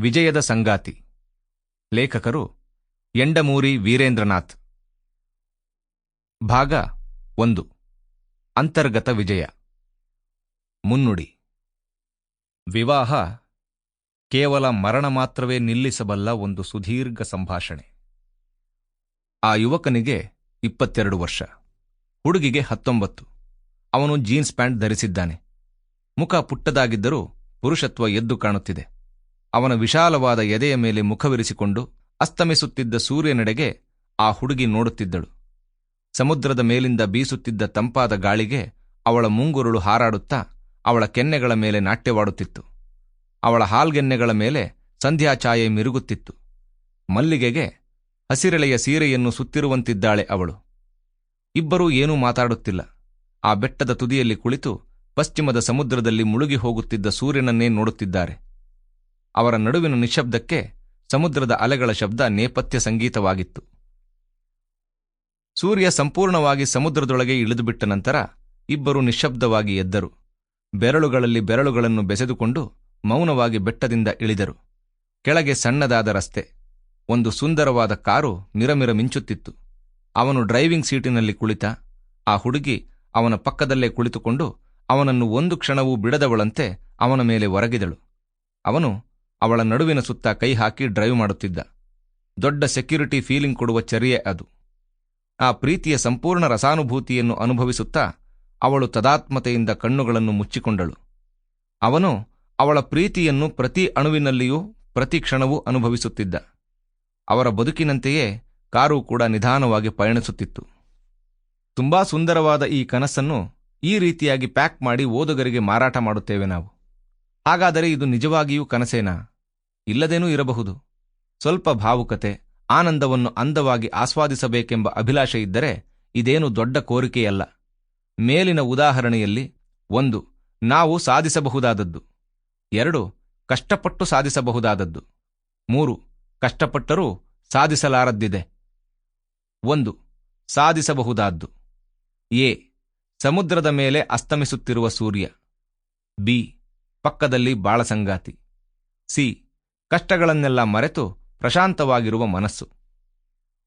ವಿಜಯದ ಸಂಗಾತಿ. ಲೇಖಕರು ಎಂಡಮೂರಿ ವೀರೇಂದ್ರನಾಥ್. ಭಾಗ ಒಂದು. ಅಂತರ್ಗತ ವಿಜಯ. ಮುನ್ನುಡಿ. ವಿವಾಹ ಕೇವಲ ಮರಣ ಮಾತ್ರವೇ ನಿಲ್ಲಿಸಬಲ್ಲ ಒಂದು ಸುದೀರ್ಘ ಸಂಭಾಷಣೆ. ಆ ಯುವಕನಿಗೆ ಇಪ್ಪತ್ತೆರಡು ವರ್ಷ. ಹುಡುಗಿಗೆ ಹತ್ತೊಂಬತ್ತು. ಅವನು ಜೀನ್ಸ್ ಪ್ಯಾಂಟ್ ಧರಿಸಿದ್ದಾನೆ. ಮುಖ ಪುಟ್ಟದಾಗಿದ್ದರೂ ಪುರುಷತ್ವ ಎದ್ದು ಕಾಣುತ್ತಿದೆ. ಅವನ ವಿಶಾಲವಾದ ಎದೆಯ ಮೇಲೆ ಮುಖವಿರಿಸಿಕೊಂಡು ಅಸ್ತಮಿಸುತ್ತಿದ್ದ ಸೂರ್ಯನೆಡೆಗೆ ಆ ಹುಡುಗಿ ನೋಡುತ್ತಿದ್ದಳು. ಸಮುದ್ರದ ಮೇಲಿಂದ ಬೀಸುತ್ತಿದ್ದ ತಂಪಾದ ಗಾಳಿಗೆ ಅವಳ ಮುಂಗುರುಳು ಹಾರಾಡುತ್ತಾ ಅವಳ ಕೆನ್ನೆಗಳ ಮೇಲೆ ನಾಟ್ಯವಾಡುತ್ತಿತ್ತು. ಅವಳ ಹಾಲ್ಗೆನ್ನೆಗಳ ಮೇಲೆ ಸಂಧ್ಯಾಛಾಯೆ ಮಿರುಗುತ್ತಿತ್ತು. ಮಲ್ಲಿಗೆಗೆ ಹಸಿರೆಳೆಯ ಸೀರೆಯನ್ನು ಸುತ್ತಿರುವಂತಿದ್ದಾಳೆ ಅವಳು. ಇಬ್ಬರೂ ಏನೂ ಮಾತಾಡುತ್ತಿಲ್ಲ. ಆ ಬೆಟ್ಟದ ತುದಿಯಲ್ಲಿ ಕುಳಿತು ಪಶ್ಚಿಮದ ಸಮುದ್ರದಲ್ಲಿ ಮುಳುಗಿ ಹೋಗುತ್ತಿದ್ದ ಸೂರ್ಯನನ್ನೇ ನೋಡುತ್ತಿದ್ದಾರೆ. ಅವರ ನಡುವಿನ ನಿಶಬ್ದಕ್ಕೆ ಸಮುದ್ರದ ಅಲೆಗಳ ಶಬ್ದ ನೇಪಥ್ಯ ಸಂಗೀತವಾಗಿತ್ತು. ಸೂರ್ಯ ಸಂಪೂರ್ಣವಾಗಿ ಸಮುದ್ರದೊಳಗೆ ಇಳಿದುಬಿಟ್ಟ ನಂತರ ಇಬ್ಬರು ನಿಶ್ಶಬ್ದವಾಗಿ ಎದ್ದರು. ಬೆರಳುಗಳಲ್ಲಿ ಬೆರಳುಗಳನ್ನು ಬೆಸೆದುಕೊಂಡು ಮೌನವಾಗಿ ಬೆಟ್ಟದಿಂದ ಇಳಿದರು. ಕೆಳಗೆ ಸಣ್ಣದಾದ ರಸ್ತೆ, ಒಂದು ಸುಂದರವಾದ ಕಾರು ಮಿರಮಿರ ಮಿಂಚುತ್ತಿತ್ತು. ಅವನು ಡ್ರೈವಿಂಗ್ ಸೀಟಿನಲ್ಲಿ ಕುಳಿತ, ಆ ಹುಡುಗಿ ಅವನ ಪಕ್ಕದಲ್ಲೇ ಕುಳಿತುಕೊಂಡು ಅವನನ್ನು ಒಂದು ಕ್ಷಣವೂ ಬಿಡದವಳಂತೆ ಅವನ ಮೇಲೆ ಒರಗಿದಳು. ಅವನು ಅವಳ ನಡುವಿನ ಸುತ್ತ ಕೈ ಹಾಕಿ ಡ್ರೈವ್ ಮಾಡುತ್ತಿದ್ದ. ದೊಡ್ಡ ಸೆಕ್ಯುರಿಟಿ ಫೀಲಿಂಗ್ ಕೊಡುವ ಚರ್ಯೆ ಅದು. ಆ ಪ್ರೀತಿಯ ಸಂಪೂರ್ಣ ರಸಾನುಭೂತಿಯನ್ನು ಅನುಭವಿಸುತ್ತಾ ಅವಳು ತದಾತ್ಮತೆಯಿಂದ ಕಣ್ಣುಗಳನ್ನು ಮುಚ್ಚಿಕೊಂಡಳು. ಅವನು ಅವಳ ಪ್ರೀತಿಯನ್ನು ಪ್ರತಿ ಅಣುವಿನಲ್ಲಿಯೂ, ಪ್ರತಿ ಕ್ಷಣವೂ ಅನುಭವಿಸುತ್ತಿದ್ದ. ಅವರ ಬದುಕಿನಂತೆಯೇ ಕಾರು ಕೂಡ ನಿಧಾನವಾಗಿ ಪಯಣಿಸುತ್ತಿತ್ತು. ತುಂಬಾ ಸುಂದರವಾದ ಈ ಕನಸನ್ನು ಈ ರೀತಿಯಾಗಿ ಪ್ಯಾಕ್ ಮಾಡಿ ಓದುಗರಿಗೆ ಮಾರಾಟ ಮಾಡುತ್ತೇವೆ ನಾವು. ಹಾಗಾದರೆ ಇದು ನಿಜವಾಗಿಯೂ ಕನಸೇನಾ? ಇಲ್ಲದೇನೂ ಇರಬಹುದು. ಸ್ವಲ್ಪ ಭಾವುಕತೆ, ಆನಂದವನ್ನು ಅಂದವಾಗಿ ಆಸ್ವಾದಿಸಬೇಕೆಂಬ ಅಭಿಲಾಷೆ ಇದ್ದರೆ ಇದೇನು ದೊಡ್ಡ ಕೋರಿಕೆಯಲ್ಲ. ಮೇಲಿನ ಉದಾಹರಣೆಯಲ್ಲಿ ಒಂದು, ನಾವು ಸಾಧಿಸಬಹುದಾದದ್ದು. ಎರಡು, ಕಷ್ಟಪಟ್ಟು ಸಾಧಿಸಬಹುದಾದದ್ದು. ಮೂರು, ಕಷ್ಟಪಟ್ಟರೂ ಸಾಧಿಸಲಾರದ್ದಿದೆ. ಒಂದು, ಸಾಧಿಸಬಹುದಾದ್ದು. ಎ, ಸಮುದ್ರದ ಮೇಲೆ ಅಸ್ತಮಿಸುತ್ತಿರುವ ಸೂರ್ಯ. ಬಿ, ಪಕ್ಕದಲ್ಲಿ ಬಾಳಸಂಗಾತಿ. ಸಿ ಕಷ್ಟಗಳನ್ನೆಲ್ಲ ಮರೆತು ಪ್ರಶಾಂತವಾಗಿರುವ ಮನಸ್ಸು.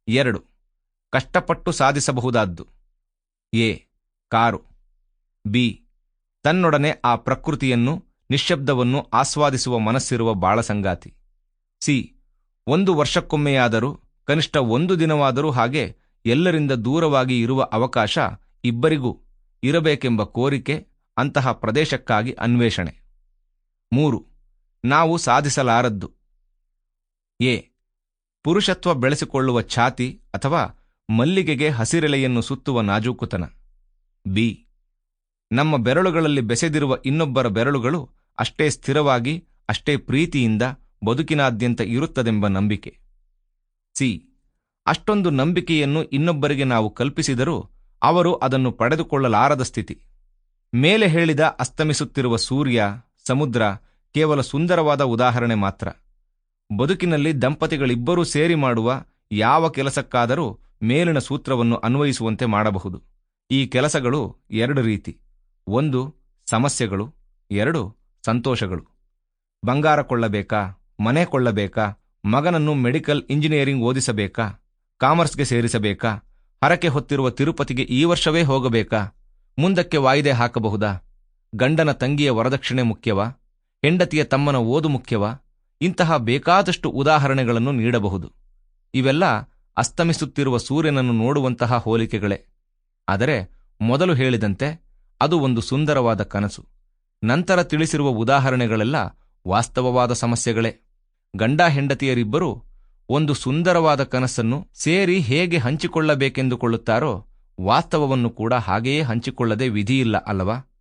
ಎರಡು, ಕಷ್ಟಪಟ್ಟು ಸಾಧಿಸಬಹುದಾದ್ದು. A, car. ಬಿ, ತನ್ನೊಡನೆ ಆ ಪ್ರಕೃತಿಯನ್ನು, ನಿಶ್ಶಬ್ದವನ್ನು ಆಸ್ವಾದಿಸುವ ಮನಸ್ಸಿರುವ ಬಾಳಸಂಗಾತಿ. ಸಿ, ಒಂದು ವರ್ಷಕ್ಕೊಮ್ಮೆಯಾದರೂ, ಕನಿಷ್ಠ ಒಂದು ದಿನವಾದರೂ ಹಾಗೆ ಎಲ್ಲರಿಂದ ದೂರವಾಗಿ ಇರುವ ಅವಕಾಶ ಇಬ್ಬರಿಗೂ ಇರಬೇಕೆಂಬ ಕೋರಿಕೆ ಅಂತಹ ಪ್ರದೇಶಕ್ಕಾಗಿ ಅನ್ವೇಷಣೆ. ಮೂರು ನಾವು ಸಾಧಿಸಲಾರದ್ದು. ಎ. ಪುರುಷತ್ವ ಬೆಳೆಸಿಕೊಳ್ಳುವ ಛಾತಿ ಅಥವಾ ಮಲ್ಲಿಗೆಗೆ ಹಸಿರೆಲೆಯನ್ನು ಸುತ್ತುವ ನಾಜೂಕುತನ. ಬಿ. ನಮ್ಮ ಬೆರಳುಗಳಲ್ಲಿ ಬೆಸೆದಿರುವ ಇನ್ನೊಬ್ಬರ ಬೆರಳುಗಳು ಅಷ್ಟೇ ಸ್ಥಿರವಾಗಿ, ಅಷ್ಟೇ ಪ್ರೀತಿಯಿಂದ ಬದುಕಿನಾದ್ಯಂತ ಇರುತ್ತದೆಂಬ ನಂಬಿಕೆ. ಸಿ. ಅಷ್ಟೊಂದು ನಂಬಿಕೆಯನ್ನು ಇನ್ನೊಬ್ಬರಿಗೆ ನಾವು ಕಲ್ಪಿಸಿದರೂ ಅವರು ಅದನ್ನು ಪಡೆದುಕೊಳ್ಳಲಾರದ ಸ್ಥಿತಿ. ಮೇಲೆ ಹೇಳಿದ ಅಸ್ತಮಿಸುತ್ತಿರುವ ಸೂರ್ಯ, ಸಮುದ್ರ ಕೇವಲ ಸುಂದರವಾದ ಉದಾಹರಣೆ ಮಾತ್ರ. ಬದುಕಿನಲ್ಲಿ ದಂಪತಿಗಳಿಬ್ಬರೂ ಸೇರಿ ಮಾಡುವ ಯಾವ ಕೆಲಸಕ್ಕಾದರೂ ಮೇಲಿನ ಸೂತ್ರವನ್ನು ಅನ್ವಯಿಸುವಂತೆ ಮಾಡಬಹುದು. ಈ ಕೆಲಸಗಳು ಎರಡು ರೀತಿ. ಒಂದು, ಸಮಸ್ಯೆಗಳು. ಎರಡು, ಸಂತೋಷಗಳು. ಬಂಗಾರ ಕೊಳ್ಳಬೇಕಾ? ಮನೆ ಕೊಳ್ಳಬೇಕಾ? ಮಗನನ್ನು ಮೆಡಿಕಲ್ ಇಂಜಿನಿಯರಿಂಗ್ ಓದಿಸಬೇಕಾ? ಕಾಮರ್ಸ್ಗೆ ಸೇರಿಸಬೇಕಾ? ಹರಕೆ ಹೊತ್ತಿರುವ ತಿರುಪತಿಗೆ ಈ ವರ್ಷವೇ ಹೋಗಬೇಕಾ? ಮುಂದಕ್ಕೆ ವಾಯಿದೆ ಹಾಕಬಹುದಾ? ಗಂಡನ ತಂಗಿಯ ವರದಕ್ಷಿಣೆ ಮುಖ್ಯವಾ? ಹೆಂಡತಿಯ ತಮ್ಮನ ಓದು ಮುಖ್ಯವಾ? ಇಂತಹ ಬೇಕಾದಷ್ಟು ಉದಾಹರಣೆಗಳನ್ನು ನೀಡಬಹುದು. ಇವೆಲ್ಲ ಅಸ್ತಮಿಸುತ್ತಿರುವ ಸೂರ್ಯನನ್ನು ನೋಡುವಂತಹ ಹೋಲಿಕೆಗಳೇ. ಆದರೆ ಮೊದಲು ಹೇಳಿದಂತೆ ಅದು ಒಂದು ಸುಂದರವಾದ ಕನಸು. ನಂತರ ತಿಳಿಸಿರುವ ಉದಾಹರಣೆಗಳೆಲ್ಲ ವಾಸ್ತವವಾದ ಸಮಸ್ಯೆಗಳೇ. ಗಂಡ ಹೆಂಡತಿಯರಿಬ್ಬರೂ ಒಂದು ಸುಂದರವಾದ ಕನಸನ್ನು ಸೇರಿ ಹೇಗೆ ಹಂಚಿಕೊಳ್ಳಬೇಕೆಂದುಕೊಳ್ಳುತ್ತಾರೋ ವಾಸ್ತವವನ್ನು ಕೂಡ ಹಾಗೆಯೇ ಹಂಚಿಕೊಳ್ಳದೆ ವಿಧಿಯಿಲ್ಲ ಅಲ್ಲವಾ?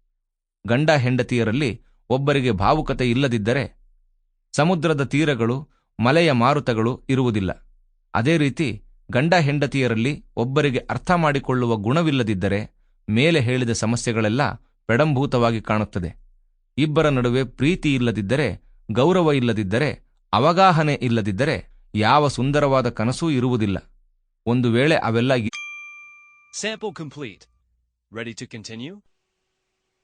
ಗಂಡ ಹೆಂಡತಿಯರಲ್ಲಿ ಒಬ್ಬರಿಗೆ ಭಾವುಕತೆ ಇಲ್ಲದಿದ್ದರೆ ಸಮುದ್ರದ ತೀರಗಳು, ಮಲೆಯ ಮಾರುತಗಳು ಇರುವುದಿಲ್ಲ ಅದೇ ರೀತಿ ಗಂಡ ಹೆಂಡತಿಯರಲ್ಲಿ ಒಬ್ಬರಿಗೆ ಅರ್ಥ ಮಾಡಿಕೊಳ್ಳುವ ಗುಣವಿಲ್ಲದಿದ್ದರೆ ಮೇಲೆ ಹೇಳಿದ ಸಮಸ್ಯೆಗಳೆಲ್ಲ ಪೆಡಂಭೂತವಾಗಿ ಕಾಣುತ್ತದೆ ಇಬ್ಬರ ನಡುವೆ ಪ್ರೀತಿ ಇಲ್ಲದಿದ್ದರೆ, ಗೌರವ ಇಲ್ಲದಿದ್ದರೆ, ಅವಗಾಹನೆ ಇಲ್ಲದಿದ್ದರೆ ಯಾವ ಸುಂದರವಾದ ಕನಸೂ ಇರುವುದಿಲ್ಲ ಒಂದು ವೇಳೆ ಅವೆಲ್ಲ Sample complete. Ready to continue?